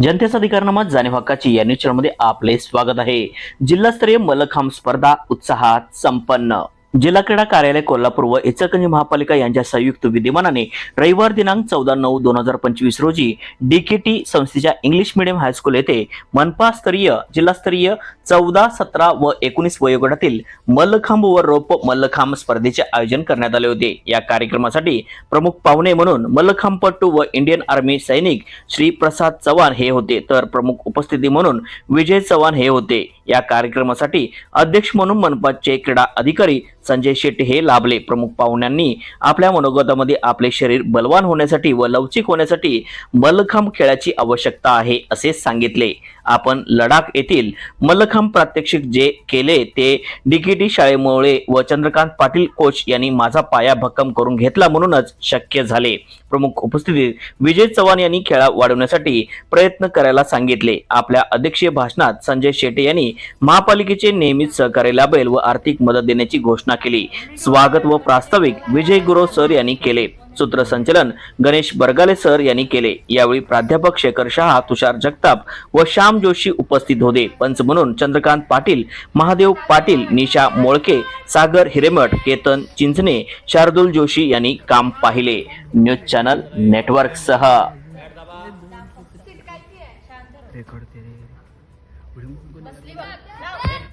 जनतेचा अधिकारनामा जाणीव हक्काची या न्यूज चॅनलमध्ये आपले स्वागत आहे. जिल्हास्तरीय मलखांब स्पर्धा उत्साहात संपन्न. जिल्हा क्रीडा कार्यालय कोल्हापूर व इचलकरंजी महापालिका यांच्या संयुक्त विद्यमानाने रविवार दिनांक चौदा नऊ दोन हजार पंचवीस रोजी डीकेटी संस्थेच्या इंग्लिश मीडियम हायस्कूल येथे मनपास्तरीय जिल्हास्तरीय चौदा सतरा व एकोणीस वयोगटातील मल्लखांब व रोप मल्लखांब स्पर्धेचे आयोजन करण्यात आले होते. या कार्यक्रमासाठी प्रमुख पाहुणे म्हणून मल्लखांबपट्टू व इंडियन आर्मी सैनिक श्री प्रसाद चव्हाण हे होते. तर प्रमुख उपस्थिती म्हणून विजय चव्हाण हे होते. या कार्यक्रमासाठी अध्यक्ष म्हणून मनपाचे क्रीडा अधिकारी संजय शेट्टी हे लाभले. प्रमुख पाहुण्यांनी आपल्या मनोगतामध्ये आपले शरीर बलवान होण्यासाठी व लवचिक होण्यासाठी मल्लखांब खेळाची आवश्यकता आहे असे सांगितले. आपण लडाख येथील मल्लखांब प्रात्यक्षिक जे केले ते डीकेटी शाळेमुळे व चंद्रकांत पाटील कोच यांनी माझा पाया भक्कम करून घेतला म्हणूनच शक्य झाले. प्रमुख उपस्थितीत विजय चव्हाण यांनी खेळा वाढवण्यासाठी प्रयत्न करायला सांगितले. आपल्या अध्यक्षीय भाषणात संजय शेट्टी यांनी महापालिकेचे नेहमीच सहकार्य लाभेल व आर्थिक मदत देण्याची घोषणा घोषणा केली. स्वागत व प्रास्ताविक विजय गुरव सर यांनी केले. सूत्रसंचलन गणेश बरगाले सर यांनी केले. यावेळी प्राध्यापक शेखर शहा तुषार जगताप व श्याम जोशी उपस्थित होते. पंच म्हणून चंद्रकांत पाटील महादेव पाटील निशा मोळके सागर हिरेमठ केतन चिंचणे शार्दुल जोशी यांनी काम पाहिले. न्यूज चॅनल नेटवर्क सह.